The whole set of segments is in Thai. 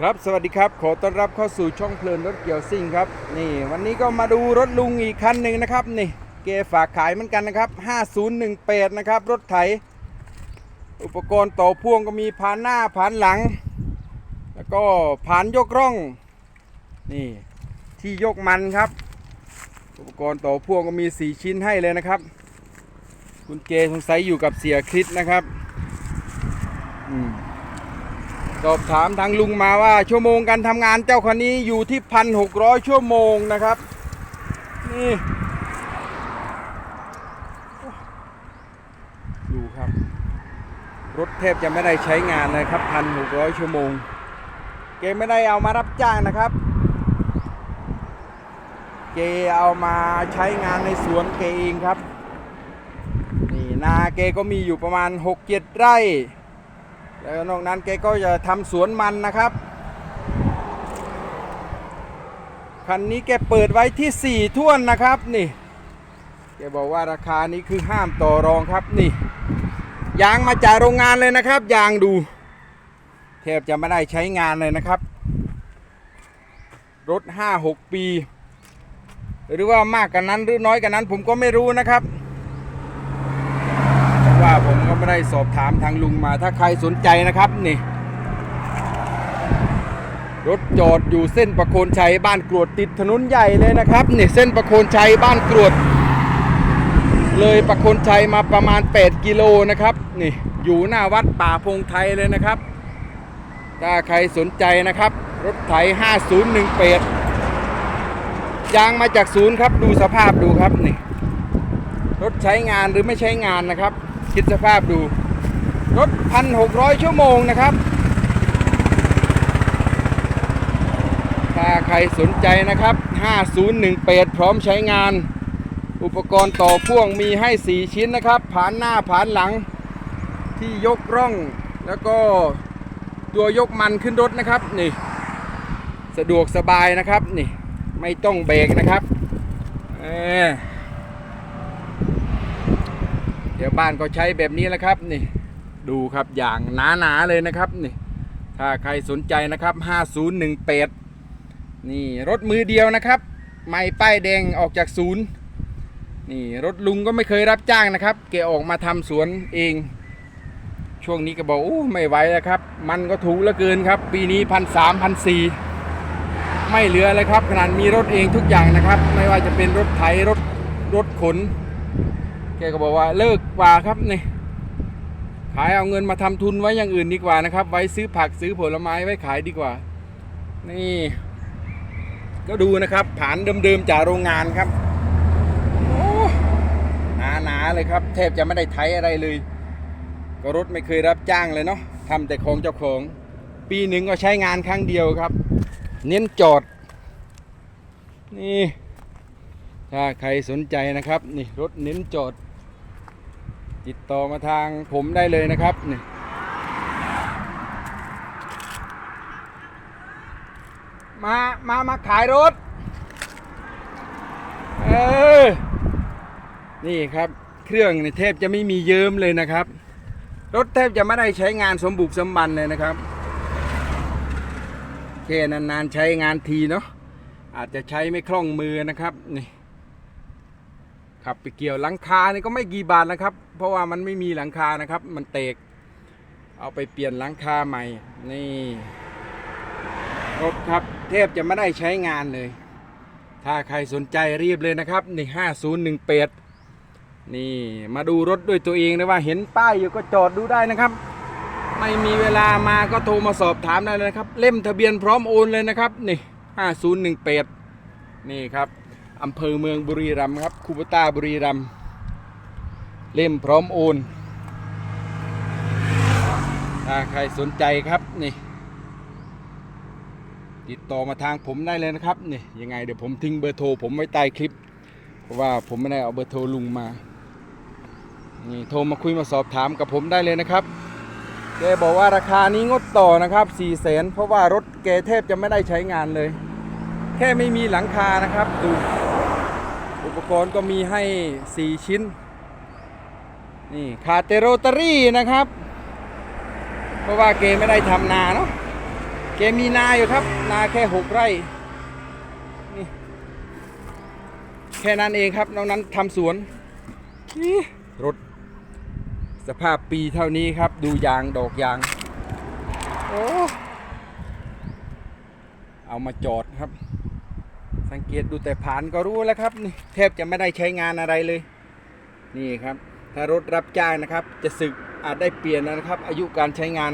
ครับสวัสดีครับ ขอต้อนรับเข้าสู่ช่องเพลินรถเกี่ยวซิ่งครับ นี่ วันนี้ก็มาดูรถลุงอีกคันหนึ่งนะครับ นี่เกฝากขายเหมือนกันนะครับ 5018 นะครับ รถไถ อุปกรณ์ต่อพ่วงก็มีพานหน้าพานหลัง แล้วก็พานยกร่อง นี่ที่ยกมันครับ อุปกรณ์ต่อพ่วงก็มี 4 ชิ้นให้เลยนะครับ คุณเจสงสัยอยู่กับเสียคริสนะครับ อืม สอบถามทางลุงมาว่าชั่วโมงการทำงานเจ้าคันนี้อยู่ที่พันหกร้อยชั่วโมงนะครับ นี่ ดูครับ รถแทบจะไม่ได้ใช้งานเลยครับพันหกร้อยชั่วโมง เกไม่ได้เอามารับจ้างนะครับ เกเอามาใช้งานในสวนเกเองครับ นี่นาเกก็มีอยู่ประมาณ6กเจ็ดไร่ แล้วนอกนั้นแกก็จะทำสวนมันนะครับ คันนี้แกเปิดไว้ที่ 4 ท่วนนะครับนี่แกบอกว่าราคานี้คือห้ามต่อรองครับนี่ยางมาจากโรงงานเลยนะครับ ยางดูแทบจะไม่ได้ใช้งานเลยนะครับ รถ 5-6 ปี หรือว่ามากกันนั้นหรือน้อยกันนั้นผมก็ไม่รู้นะครับ ได้สอบถามทางลุงมาถ้าใครสนใจนะครับนี่รถจอดอยู่เส้นประโคนชัยบ้านกรวดติดถนนใหญ่เลยนะครับนี่เส้นประโคนชัยบ้านกรวด เลยประโคนชัยมาประมาณ 8 กิโลนะครับนี่อยู่หน้าวัดป่าพงไทยเลยนะครับ ถ้าใครสนใจนะครับ รถไถ 5018ยางมาจากศูนย์ครับดูสภาพดูครับนี่รถใช้งานหรือไม่ใช้งานนะครับ คิดสภาพดู รถ 1,600 ชั่วโมงนะครับ ถ้าใครสนใจนะครับ 5018พร้อมใช้งาน อุปกรณ์ต่อพ่วงมีให้ 4 ชิ้นนะครับ ผานหน้าผานหลังที่ยกร่องแล้วก็ตัวยกมันขึ้นรถนะครับนี่ สะดวกสบายนะครับนี่ ไม่ต้องเบรกนะครับเออ เดี๋ยวบ้านก็ใช้แบบนี้แหละครับนี่ดูครับอย่างหนาๆเลยนะครับนี่ถ้าใครสนใจนะครับ 5018 นี่รถมือเดียวนะครับ ไม่ป้ายแดงออกจากศูนย์นี่รถลุงก็ไม่เคยรับจ้างนะครับแกออกมาทำสวนเอง ช่วงนี้ก็บอกโอ้ไม่ไหวแล้วครับ มันก็ถูกเหลือเกินครับ ปีนี้พันสามพันสี่ไม่เหลือเลยครับขนาดมีรถเองทุกอย่างนะครับ ไม่ว่าจะเป็นรถไถรถรถขน แกก็บอกว่าเลิกกว่าครับนี่ขายเอาเงินมาทำทุนไว้อย่างอื่นดีกว่านะครับ ไว้ซื้อผักซื้อผลไม้ไว้ขายดีกว่า นี่ ก็ดูนะครับผานเดิมๆจากโรงงานครับโอ้หนาๆเลยครับ แทบจะไม่ได้ไถอะไรเลย ก็รถไม่เคยรับจ้างเลยเนาะทำแต่ของเจ้าของ ปีหนึ่งก็ใช้งานครั้งเดียวครับ เน้นจอด นี่ ถ้าใครสนใจนะครับ นี่รถเน้นจอด ติดต่อมาทางผมได้เลยนะครับนี่มา มา มาขายรถ เออ นี่ครับ เครื่องในี่แทบจะไม่มีเยิ้มเลยนะครับ รถแทบจะไม่ได้ใช้งานสมบุกสมบันเลยนะครับแค่นานๆใช้งานทีเนาะอาจจะใช้ไม่คล่องมือนะครับนี่ ขับไปเกี่ยวหลังคาเนี่ยก็ไม่กี่บาทนะครับ เพราะว่ามันไม่มีหลังคานะครับ มันเตก เอาไปเปลี่ยนหลังคาใหม่ นี่รถครับเทพจะไม่ได้ใช้งานเลย ถ้าใครสนใจรีบเลยนะครับนี่ห้าศูนย์หนึ่งเปดนี่มาดูรถด้วยตัวเองนะว่าเห็นป้ายอยู่ก็จอดดูได้นะครับ ไม่มีเวลามาก็โทรมาสอบถามได้เลยนะครับ เล่มทะเบียนพร้อมโอนเลยนะครับ นี่ห้าศูนย์หนึ่งเปดนี่ครับ อำเภอเมืองบุรีรัมย์ครับคูปต้าบุรีรัมย์เล่มพร้อมโอนถ้าใครสนใจครับนี่ ติดต่อมาทางผมได้เลยนะครับนี่ยังไงเดี๋ยวผมทิ้งเบอร์โทรผมไว้ใต้คลิป เพราะว่าผมไม่ได้เอาเบอร์โทรลุงมานี่โทรมาคุยมาสอบถามกับผมได้เลยนะครับแกบอกว่าราคานี้งดต่อนะครับ4 0 0แสนเพราะว่ารถแกแทบจะไม่ได้ใช้งานเลย แค่ไม่มีหลังคานะครับดูอุปกรณ์ก็มีให้ 4 ชิ้น นี่คาเตโรตารี่นะครับ เพราะว่าเกไม่ได้ทำนาเนาะแกมีนาอยู่ครับ นาแค่หกไร่นี่แค่นั้นเองครับนอกนั้นทำสวนนี่รถสภาพปีเท่านี้ครับ ดูยางดอกยาง โอ้ เอามาจอดครับ สังเกตดูแต่ผ่านก็รู้แล้วครับนี่แทบจะไม่ได้ใช้งานอะไรเลย นี่ครับ ถ้ารถรับจ้างนะครับ จะสึกอาจได้เปลี่ยนนะครับ อายุการใช้งาน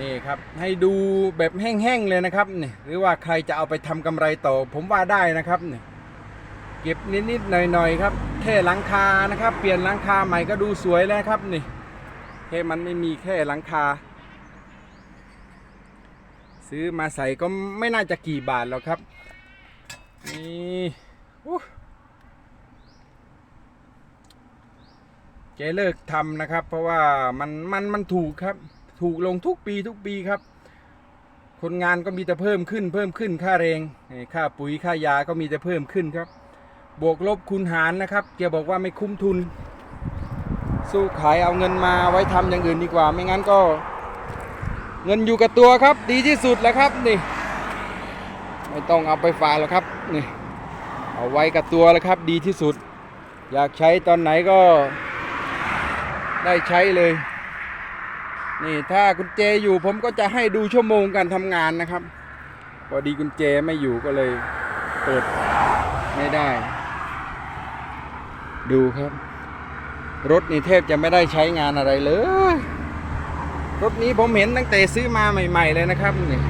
นี่ครับให้ดูแบบแห้งๆเลยนะครับนี่หรือว่าใครจะเอาไปทำกำไรต่อ ผมว่าได้นะครับนี่เก็บนิดๆหน่อยๆครับแค่หลังคานะครับ เปลี่ยนหลังคาใหม่ก็ดูสวยแล้วครับนี่แค่มันไม่มีแค่หลังคา ซื้อมาใส่ก็ไม่น่าจะกี่บาทหรอกครับ นี่เจเลิกทำนะครับ เพราะว่ามันมันมันถูกครับ ถูกลงทุกปีทุกปีครับ คนงานก็มีแต่เพิ่มขึ้น เพิ่มขึ้นค่าแรงค่าปุ๋ยค่ายาก็มีแต่เพิ่มขึ้นครับ บวกลบคูณหารนะครับแกบอกว่าไม่คุ้มทุน สู้ขายเอาเงินมาไว้ทำอย่างอื่นดีกว่า ไม่งั้นก็ เงินอยู่กับตัวครับ ดีที่สุดแล้วครับนี่ ไม่ต้องเอาไปฝากหรอกครับนี่เอาไว้กับตัวแล้วครับ ดีที่สุด อยากใช้ตอนไหนก็ได้ใช้เลย นี่ถ้ากุญแจอยู่ผมก็จะให้ดูชั่วโมงการทำงานนะครับพอดีกุญแจไม่อยู่ก็เลยเปิดไม่ได้ ดูครับ รถนี่แทบจะไม่ได้ใช้งานอะไรเลย รถนี้ผมเห็นตั้งแต่ซื้อมาใหม่ ๆ เลยนะครับนี่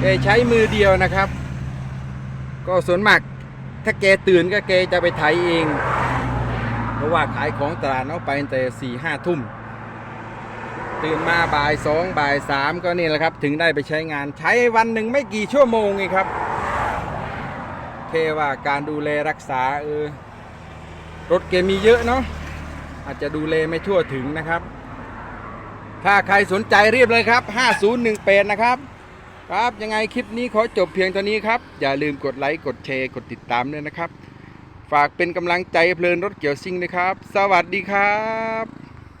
แกใช้มือเดียวนะครับ ก็ส่วนมากถ้าแกตื่นก็แกจะไปไถเอง เพราะว่าขายของตลาดเอาไปตั้งแต่สี่ห้าทุ่ม ตื่นมาบ่ายสองบ่ายสามก็นี่แหละครับ ถึงได้ไปใช้งานใช้วันหนึ่งไม่กี่ชั่วโมงเองครับเทว่าการดูแลรักษาเออรถเกมีเยอะเนาะอาจจะดูแลไม่ทั่วถึงนะครับ ถ้าใครสนใจเรียบเลยครับ 5018 นะครับ ครับยังไงคลิปนี้ขอจบเพียงเท่านี้ครับ อย่าลืมกดไลค์กดแชร์กดติดตามด้วยนะครับ ฝากเป็นกำลังใจเพลินรถเกี่ยวซิ่งนะครับ สวัสดีครับ